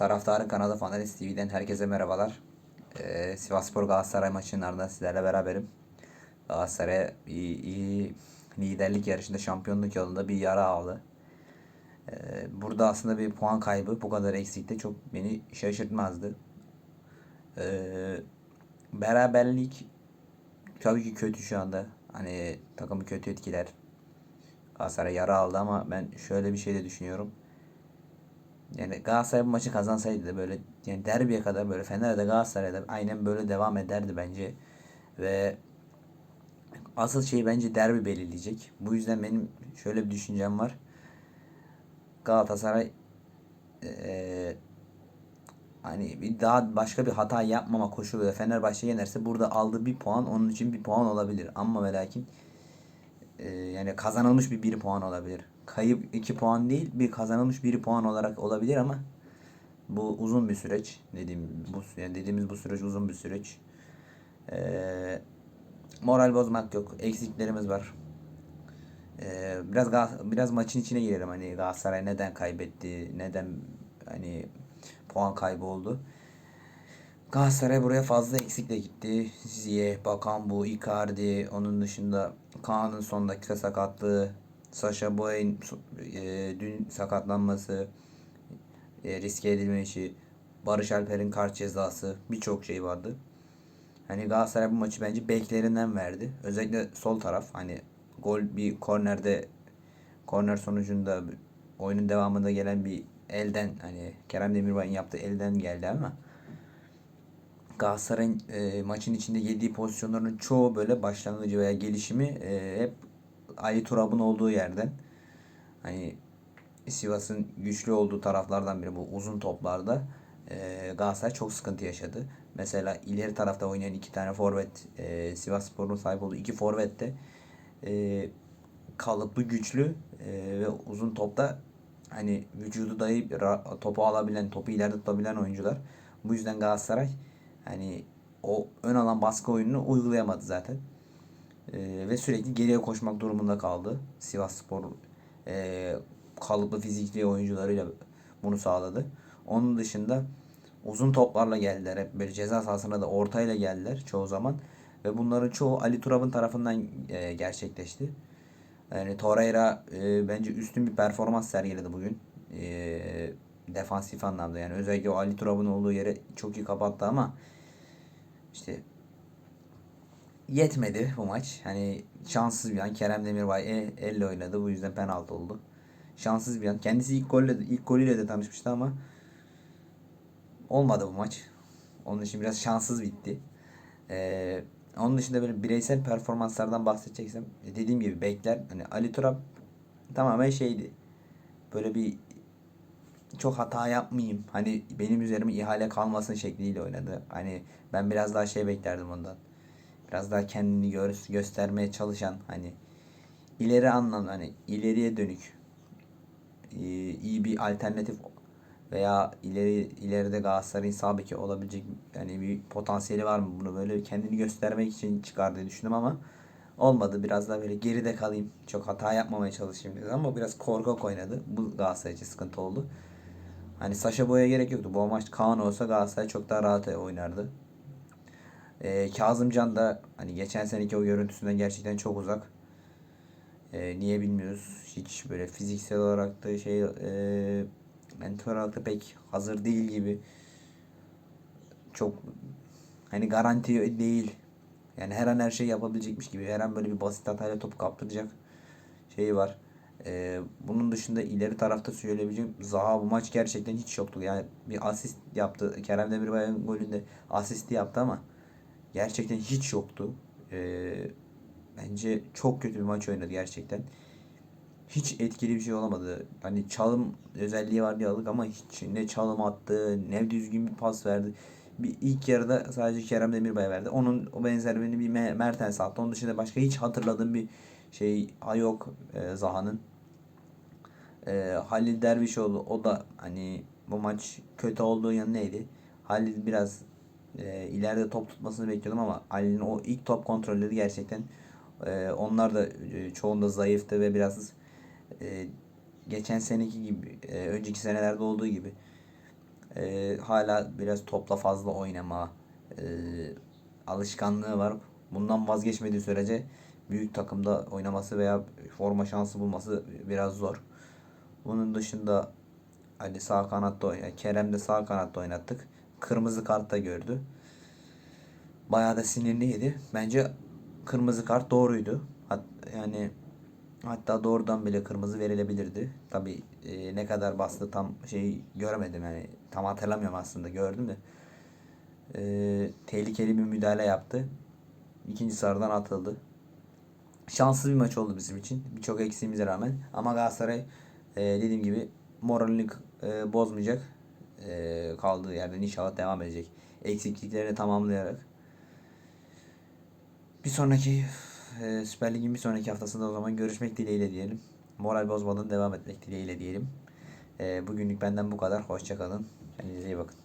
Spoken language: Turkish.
Taraftarın kanalı Fanalist TV'den herkese merhabalar. Ee, Sivasspor Galatasaray maçının ardından sizlerle beraberim. Galatasaray iyi, iyi liderlik yarışında şampiyonluk yolunda bir yara aldı. Ee, burada aslında bir puan kaybı bu kadar eksikte çok beni şaşırtmazdı. Ee, beraberlik tabii ki kötü şu anda. Hani takımı kötü etkiler. Galatasaray yara aldı ama ben şöyle bir şey de düşünüyorum. Yani Galatasaray bu maçı kazansaydı da böyle yani derbiye kadar böyle Fener'de Galatasaray'da aynen böyle devam ederdi bence. Ve asıl şey bence derbi belirleyecek. Bu yüzden benim şöyle bir düşüncem var. Galatasaray eee hani bir daha başka bir hata yapmama koşuluyla Fenerbahçe yenerse burada aldığı bir puan onun için bir puan olabilir. Ama ve lakin eee, yani kazanılmış bir bir puan olabilir. Kayıp iki puan değil bir kazanılmış bir puan olarak olabilir ama bu uzun bir süreç. Dediğim bu yani dediğimiz bu süreç uzun bir süreç. Eee, moral bozmak yok. Eksiklerimiz var. Eee, biraz biraz maçın içine girelim hani Galatasaray neden kaybetti, neden hani puan kaybı oldu. Galatasaray buraya fazla eksikle gitti. Ziyeh, Bakan bu, Icardi, onun dışında Kaan'ın son dakika sakatlığı, Sasha Boy'un e, dün sakatlanması, e, riske edilmesi, Barış Alper'in kart cezası birçok şey vardı. Hani Galatasaray bu maçı bence beklerinden verdi. Özellikle sol taraf hani gol bir kornerde korner sonucunda oyunun devamında gelen bir elden hani Kerem Demirbay'ın yaptığı elden geldi ama Galatasaray'ın e, maçın içinde yediği pozisyonların çoğu böyle başlangıcı veya gelişimi e, hep Ali Turab'ın olduğu yerden. Hani Sivas'ın güçlü olduğu taraflardan biri bu uzun toplarda e, Galatasaray çok sıkıntı yaşadı. Mesela ileri tarafta oynayan iki tane forvet e, Sivasspor'un sahip olduğu iki forvet de e, kalıplı güçlü e, ve uzun topta hani vücudu dayayıp topu alabilen, topu ileride tutabilen oyuncular. Bu yüzden Galatasaray hani o ön alan baskı oyununu uygulayamadı zaten. Ee, ve sürekli geriye koşmak durumunda kaldı. Sivasspor e, kalıplı fizikli oyuncularıyla bunu sağladı. Onun dışında uzun toplarla geldiler. Hep böyle ceza sahasına da ortayla geldiler çoğu zaman. Ve bunların çoğu Ali Turab'ın tarafından e, gerçekleşti. Yani Torreira e, bence üstün bir performans sergiledi bugün. E, defansif anlamda yani özellikle o Ali Turab'ın olduğu yere çok iyi kapattı ama işte yetmedi bu maç. Hani şanssız bir an Kerem Demirbay e, elle oynadı. Bu yüzden penaltı oldu. Şanssız bir an. Kendisi ilk golle ilk golüyle de tanışmıştı ama olmadı bu maç. Onun için biraz şanssız bitti. Ee, onun dışında böyle bireysel performanslardan bahsedeceksem e, dediğim gibi bekler hani Ali Turab tamamen şeydi. Böyle bir çok hata yapmayayım. Hani benim üzerime ihale kalmasın şekliyle oynadı. Hani ben biraz daha şey beklerdim ondan. Biraz daha kendini gö göstermeye çalışan hani ileri anlamda hani ileriye dönük e, iyi bir alternatif veya ileri ileride Galatasaray'ın sağ olabilecek yani bir potansiyeli var mı bunu böyle kendini göstermek için çıkar diye düşündüm ama olmadı. Biraz daha böyle geride kalayım. Çok hata yapmamaya çalışayım dedi ama biraz korkak oynadı. Bu Galatasaray için sıkıntı oldu. Hani Saşa Boy'a gerek yoktu. Bu maç Kaan olsa Galatasaray çok daha rahat oynardı. Ee, Kazımcan da hani geçen seneki o görüntüsünden gerçekten çok uzak. Ee, niye bilmiyoruz. Hiç böyle fiziksel olarak da şey e, mental olarak da pek hazır değil gibi. Çok hani garanti değil. Yani her an her şey yapabilecekmiş gibi. Her an böyle bir basit hatayla topu kaptıracak şeyi var. Ee, bunun dışında ileri tarafta söyleyebileceğim Zaha bu maç gerçekten hiç yoktu. Yani bir asist yaptı. Kerem Demirbay'ın golünde asisti yaptı ama gerçekten hiç yoktu. Ee, bence çok kötü bir maç oynadı gerçekten. Hiç etkili bir şey olamadı. Hani çalım özelliği var diye aldık ama hiç ne çalım attı ne düzgün bir pas verdi. Bir ilk yarıda sadece Kerem Demirbay verdi. Onun o benzerini bir Me- Mertens attı. Onun dışında başka hiç hatırladığım bir şey yok e, Zaha'nın. E, Halil Dervişoğlu o da hani bu maç kötü olduğu yanı neydi? Halil biraz e, ileride top tutmasını bekliyordum ama Halil'in o ilk top kontrolleri gerçekten e, onlar da e, çoğunda zayıftı ve biraz e, geçen seneki gibi e, önceki senelerde olduğu gibi Ee, hala biraz topla fazla oynama e, alışkanlığı var. Bundan vazgeçmediği sürece büyük takımda oynaması veya forma şansı bulması biraz zor. Bunun dışında Ali sağ kanatta oyn- Kerem de sağ kanatta oynattık. Kırmızı kart da gördü. Bayağı da sinirliydi. Bence kırmızı kart doğruydu. Hat, yani hatta doğrudan bile kırmızı verilebilirdi. Tabi ne kadar bastı tam şeyi göremedim yani tam hatırlamıyorum aslında gördüm de. E, tehlikeli bir müdahale yaptı. İkinci sarıdan atıldı. Şanssız bir maç oldu bizim için. Birçok eksiğimize rağmen. Ama Galatasaray e, dediğim gibi moralini e, bozmayacak. E, kaldığı yerden inşallah devam edecek. Eksikliklerini tamamlayarak. Bir sonraki e, Süper Lig'in bir sonraki haftasında o zaman görüşmek dileğiyle diyelim. Moral bozmadan devam etmek dileğiyle diyelim. E, bugünlük benden bu kadar. Hoşçakalın. Kendinize iyi bakın.